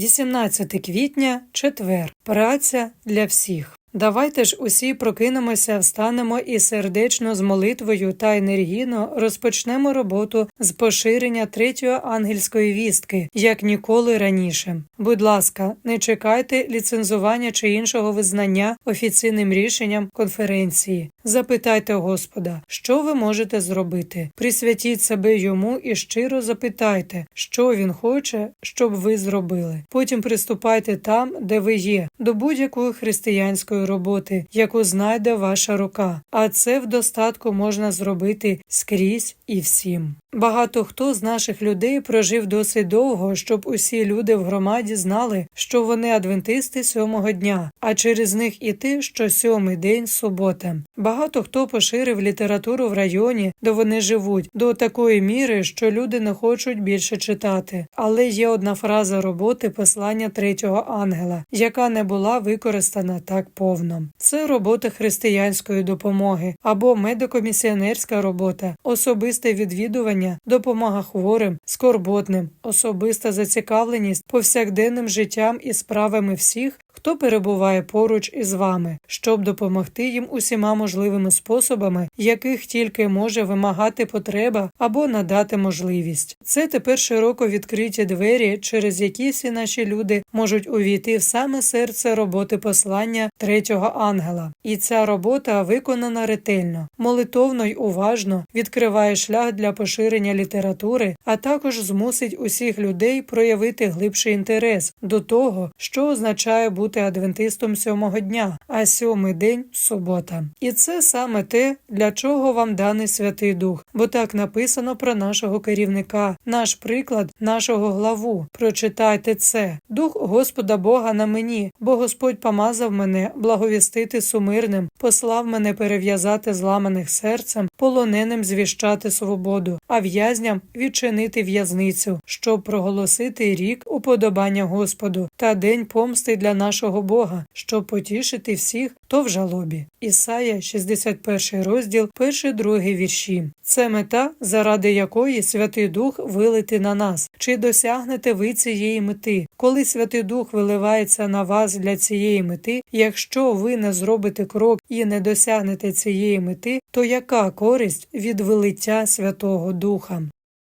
18 квітня, четвер. Праця для всіх. Давайте ж усі прокинемося, встанемо і сердечно з молитвою та енергійно розпочнемо роботу з поширення третьої ангельської вістки, як ніколи раніше. Будь ласка, не чекайте ліцензування чи іншого визнання офіційним рішенням конференції. Запитайте Господа, що ви можете зробити. Присвятіть себе йому і щиро запитайте, що він хоче, щоб ви зробили. Потім приступайте там, де ви є, до будь-якої християнської роботи, яку знайде ваша рука. А це в достатку можна зробити скрізь і всім. Багато хто з наших людей прожив досить довго, щоб усі люди в громаді знали, що вони адвентисти сьомого дня, а через них і те, що сьомий день субота. Багато хто поширив літературу в районі, де вони живуть, до такої міри, що люди не хочуть більше читати. Але є одна фраза роботи послання третього ангела, яка не була використана так повно. Це робота християнської допомоги або медико-місіонерська робота, особисте відвідування, допомога хворим, скорботним, особиста зацікавленість повсякденним життям і справами всіх, хто перебуває поруч із вами, щоб допомогти їм усіма можливими способами, яких тільки може вимагати потреба або надати можливість. Це тепер широко відкриті двері, через які всі наші люди можуть увійти в саме серце роботи послання третього ангела. І ця робота виконана ретельно, молитовно й уважно відкриває шлях для поширення літератури, а також змусить усіх людей проявити глибший інтерес до того, що означає бути адвентистом сьомого дня, а сьомий день субота. І це саме те, для чого вам даний Святий Дух, бо так написано про нашого керівника, наш приклад, нашого главу. Прочитайте це. Дух Господа Бога на мені, бо Господь помазав мене благовістити сумирним, послав мене перев'язати зламаних серцем, полоненим звіщати свободу, а в'язням відчинити в'язницю, щоб проголосити рік уподобання Господу та день помсти для нашого Бога, щоб потішити всіх, хто в жалобі. Ісая, 61 розділ, перший другий вірші. Це мета, заради якої Святий Дух вилити на нас. Чи досягнете ви цієї мети? Коли Святий Дух виливається на вас для цієї мети, якщо ви не зробите крок і не досягнете цієї мети, то яка користь від вилиття Святого Духа?